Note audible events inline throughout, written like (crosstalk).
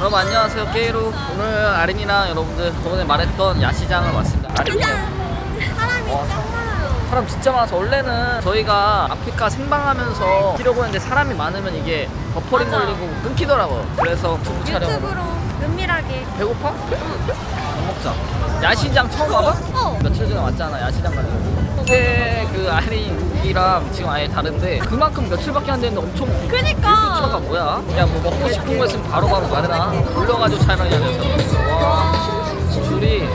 여러분 안녕하세요 게이루 오늘 아린이랑 여러분들 저번에 말했던 야시장을 왔습니다 아린이 사람이 와. 짱 많아요. 사람 진짜 많아서 원래는 저희가 아프리카 생방하면서 뛰려고 했는데 사람이 많으면 이게 버퍼링 맞아. 걸리고 끊기더라고 그래서 유튜브 촬영 유튜브로 은밀하게. 배고파? 밥 먹자 야시장 처음 와봐? 어. 며칠 전에 왔잖아 야시장 가려고 그때 그 아린이랑 지금 아예 다른데 그만큼 며칠밖에 안 됐는데 엄청 그니까. 가 뭐야? 야 뭐 먹고 싶은 거 있으면 바로바로 말해라 돌려가지고 촬영해야 돼서 와 줄이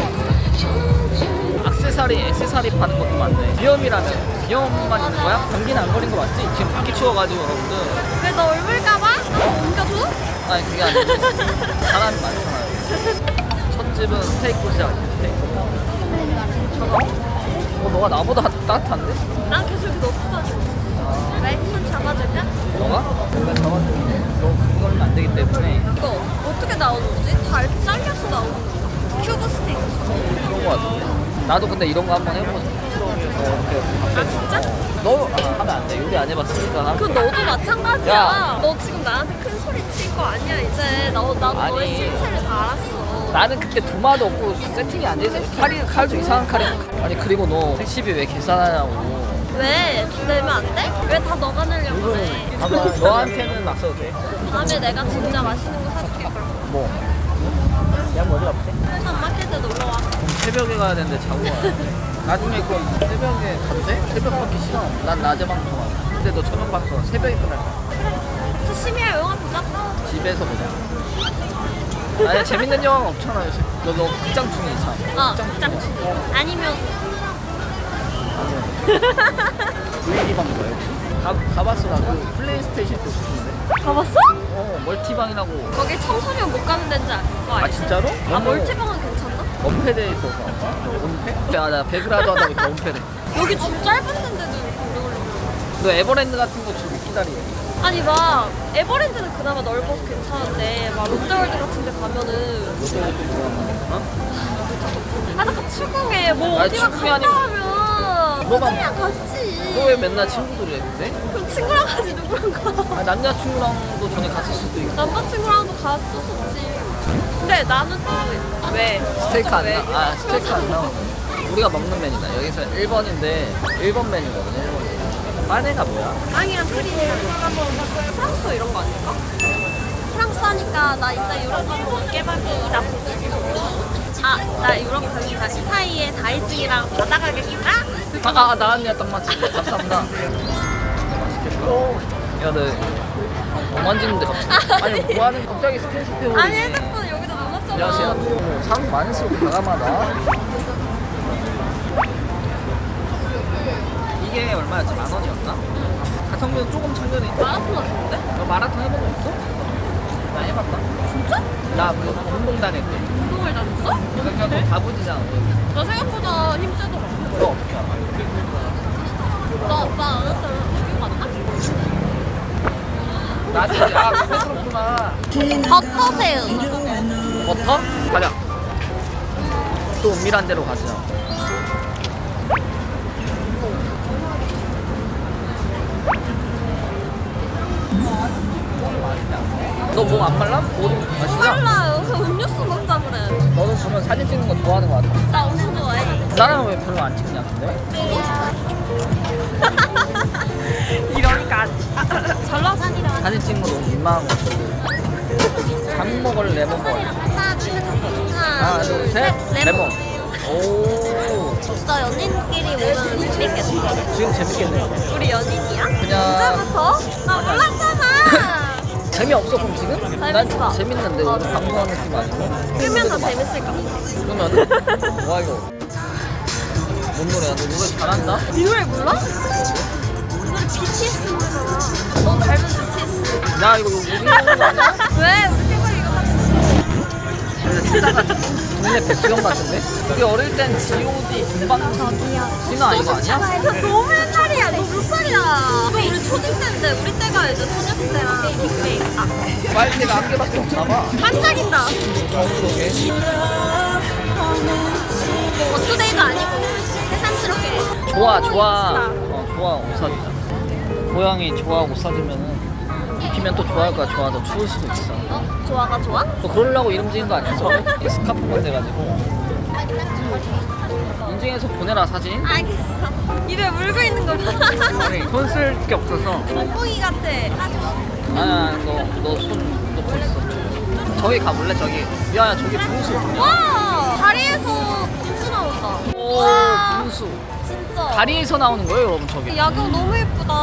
악세사리, 액세사리 파는 것도 많네 비염이라면 비염만 있는 거야? 감기는 안 걸린 거 맞지? 지금 밖에 추워가지고 여러분들 왜 너 얼굴 까봐? 옮겨줘? 아니 그게 아니고 사람이 많잖아요 첫 집은 스테이크 시장 스테이크 차가워? 어 너가 나보다 따뜻한데? 난 계속 이렇게 넣고 다니고 있어. 왜? 손 잡아줄까? 너가? 내가 잡아줄게 너 그걸로 안 되기 때문에 이거 어떻게 나오는 거지? 다 이렇게 잘려서 나오는 거지? 큐브 스테이크. 그런 거 같은데 나도 근데 이런 거 한번 이렇게 아 진짜? 너 아, 하면 안 돼. 요리 안 해봤으니까. 그 너도 마찬가지야. 야. 너 지금 나한테 큰 소리 칠 거 아니야 이제. 나, 나도 아니. 너의 실체를 다 알았어. 나는 그때 도마도 없고 세팅이 안 돼서 칼이 칼도 이상한 칼이. 아니 그리고 너 택시비 왜 계산하냐고. 왜? 좀 내면 안 돼? 왜 다 너가 내려고 해? 봐봐 너한테는 막 써도 돼. 다음에 내가 진짜 맛있는 거 사줄게 그럼. 뭐? 야 어디 갔대? 한번 마켓에 놀러 와. 새벽에 가야 되는데 자고 와. 나중에 그럼 새벽에? 새벽밖에 싫어. 난 낮에 방송하고. 근데 너 저녁 방송 새벽에 끝날 거야. 그래서 심야 영화 보자. 집에서 보자. 아니 재밌는 영화가 없잖아 요새. 너, 너 극장 중에 있잖아. 어, 짱. 아니면 VD방 뭐야 혹시? 가, 가봤어 나그 플레이스테이션 때 싶은데 가봤어? 어 멀티방이라고 거기 청소년 못 가는 데인지 알거 아? 진짜로? 아 멀티방은 괜찮나? 있어서 원패? 야나 배그라도 하다 보니까 원패드 여기 데인데도 이렇게 오래 너 에버랜드 같은 거 주고 기다려 아니 막 에버랜드는 그나마 넓어서 괜찮은데 막 롯데월드 같은 데 가면은 어? 아 잠깐 출국해 뭐 아, 어디가 출국이 갔다 아니고- 하면 너가 그냥 갔지 너 왜 맨날 친구들이 했는데? 그럼 친구랑 가지 누구랑 가 아, 남자친구랑도 전에 갔을 수도 있고 남자친구랑도 갔었었지 근데 나는 또 왜? 스테이크 안 왜? 나. 아 스테이크 안 나오네 우리가 먹는 메뉴다. 여기서 1번인데 1번 메뉴거든 1번 빠네가 뭐야? 빵이랑 프리랑 프랑스 이런 거 아닐까? 프랑스 하니까 나 이따 유럽 가면 깨박이랑 아, 나 유럽 가니까 이 사이에 다이징이랑 바다 가겠다? 아, 아 나왔네 딱 맞지 감사합니다. 맛있겠다. 야 너 뭐 만지는데 갑자기? 아니 뭐 하는 갑자기 스킨십 해버리네. 아니 핸드폰 여기다 넣어놨잖아. 안녕하세요. 어, 사람 많을수록 과감하다 이게 얼마였지? 만 원이었나? 가성비도 조금 참견이 마라톤 같은데? 너 마라톤 해본 거 없어? 나 해봤다 진짜? 나그 운동 다닐 때 운동을 다녔어? 그러니까 너 다부지잖아 너. 나 생각보다 힘세더라 너 어떻게 알아? 나 오빠 안 했잖아 기억 안 나? 나한테 아 그래 그렇구나 버터새우 버터? 가자 또 은밀한 데로 가자 너 몸 안 말라? 마시자. 몰라요 그 음료수 먹자 그래. 너는 그러면 사진 찍는 거 좋아하는 거 같아. 나 엄청 좋아해. 나랑 왜 별로 안 찍냐 근데? 이러니까. 잘 나왔어. 사진 찍는 거 너무 민망한 거 같아 잠 먹을 레몬 먹을 하나 하나 하나 둘 셋. 레몬. 오. 진짜 연인끼리 보면 재밌겠다. 지금 재밌겠네. 우리 연인이야? 그냥 언제부터? 나 몰랐잖아 재미없어 그럼 지금? 난 재밌어. 재밌는데 어. 오늘 방송하는 느낌 아니고 끄면 더 재밌을까? 그러면은 (laughs) 와 이거 뭔 노래야 너 노래 잘한다? 이 노래 몰라? 이 노래 BTS 노래잖아 너 닮은 BTS 야 이거 우리 하는 거 아니야? (laughs) 왜? 우리 친구 이거 봤어 치다가 동네 백수형 같은데? 우리 어릴 땐 G.O.D 동방천 신화 이거 아니야? 나 너무 옛날이야. 너 몇 살이야? 너 우리 초딩 때인데 우리 때가 이제 소녀시대랑 빅뱅 아. 빨대가 한 개밖에 없나 봐. 반짝인다. 어 그러게 뭐 어투데이도 아니고 새삼스럽게. 좋아 좋아. 어 좋아 옷 사주자 고양이 좋아 옷 사주면은 입히면 또 좋아할 거야 좋아 너 추울 수도 있어 어? 좋아가 좋아? 뭐 그러려고 이름 지은 거 아니야 처음에? 이 스카프가 돼가지고 인증해서 보내라 사진 알겠어. 입에 물고 있는 거 봐. 아니 손쓸 게 없어서 뽕뽕이 같아. 아주. 아니야 너너손 놓고 있어 저기 가볼래 저기 미안해 저기 분수 와! 다리에서 빙수 나온다. 오 와. 분수 진짜. 다리에서 나오는 거예요 여러분 저기 야경 너무 예쁘다.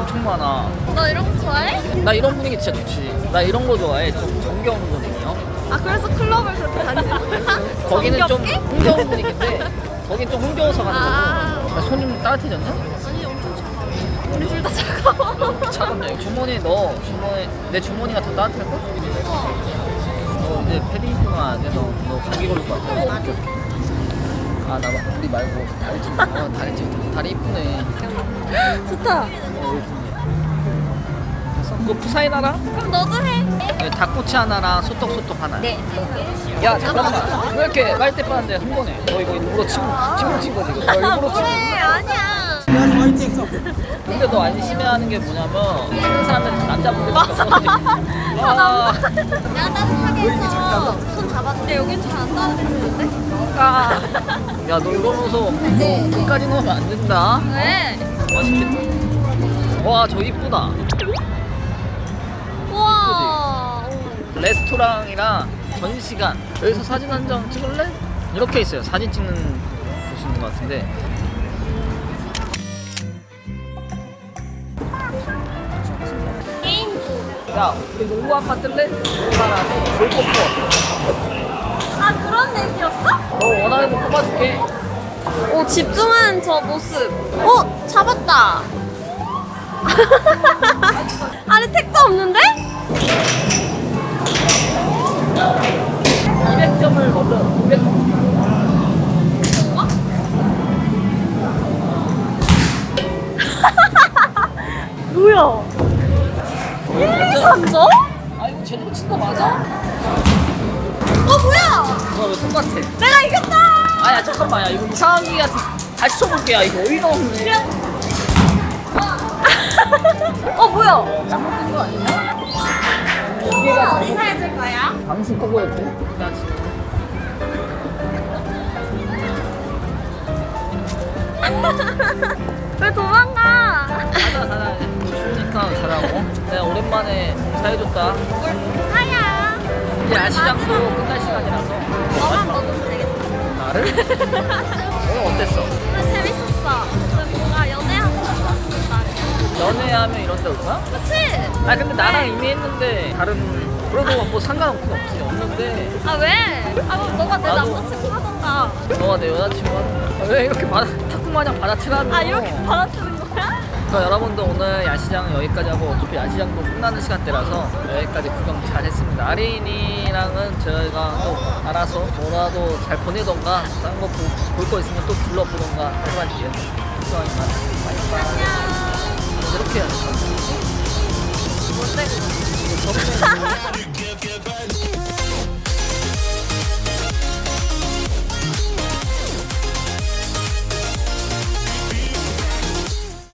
엄청 많아 너 이런 거 좋아해? 나 이런 분위기 진짜 좋지 나 이런 거 좋아해 좀 정겨운 분위기요 아 그래서 클럽을 그렇게 다니는 거야? (laughs) 거기는 좀 정겹게? 흥겨운 분위기인데 거긴 좀 흥겨워서 가는 아. 거고 나 손님 따뜻해졌냐? 아니 엄청 차가워. 우리 둘 다 차가워. 차갑네 주머니 너 주머니 내 주머니가 더 따뜻할걸? 너 이제 패딩 입고 가야 돼. 너, 너 감기 걸릴 것 같아. 아, 나 막- 우리 말고 다리 찍 어, 다리 찍 다리 이쁘네. 좋다. 됐어? 그거 부사인 하나? 그럼 너도 해. 네, 닭꼬치 하나랑 소떡소떡 하나. 네. 야, 잠깐만. 왜 이렇게 말대 빠는데 한 번에? 너 이거 일부러 치고, 치고 친 거지, 이거. 너 일부러 치고. 그래 아니야. 근데 너 안심해 하는 게 뭐냐면, 치는 사람들이 다 남자분들밖에 없거든. 아, 내가 따뜻하게 해서 손 잡았는데 여긴 잘안 따뜻해지는데? 아. 야, 너 이러면서 네. 너 끝까지 넣으면 안 된다. 왜? 맛있겠다. 와, 저 이쁘다. 우와. 레스토랑이랑 전시관. 여기서 사진 한 장 찍을래? 이렇게 있어요. 사진 찍는 곳이 있는 것 같은데. 야, 우리 농구 한판 뜰래? 농구하라고 골퍼. 아 그런 얘기였어? 너 원하는 거 뽑아줄게. 오 집중한 저 모습. 어 잡았다. (laughs) 아니 택도 없는데? 200점을 먼저 200점. 뭐야? 1, 3점? 아, 이거 제대로 친거 맞아? 어 뭐야? 너왜 똑같아? 내가 이겼다. 아야 잠깐만 야 이거 이상한 기가 다시 쳐볼게 야 이거 어이가 없네. (laughs) 어 뭐야? 잘못된 거 아니냐? 이거 어디서 해줄 거야? 방송 끄고였대. 나 지금. (laughs) 왜 도망가? 가자 가자 추우니까 가라고. 내가 오랜만에 봉사해줬다. 뭘 사야? 이제 야시장도 끝날 시간이라서. 너만 먹으면 되겠다. 나를? 오늘 (laughs) 어땠어? 근데 재밌었어. 근데 뭔가 연애하고 싶었던 날이야. 연애하면 이런 데올 거야? 그치? 아 근데 나랑 이미 했는데 다른 그래도 뭐 상관없긴 없지 없는데 아 왜? 아 그럼 너가 내 나도- 남자친구 하던가. 너가 내 여자친구 하는 거야. 왜 이렇게 받아 탁구 마냥 받아치라는 아 이렇게 받아치는? 그러니까 여러분들 오늘 야시장은 여기까지 하고 어차피 야시장도 끝나는 시간대라서 여기까지 구경 잘 했습니다. 아린이랑은 저희가 또 알아서 뭐라도 잘 보내던가 다른 거 볼 거 있으면 또 둘러보던가 해가지고 이상하니까 안녕. 이렇게 해야지. 뭔데? 이거 접대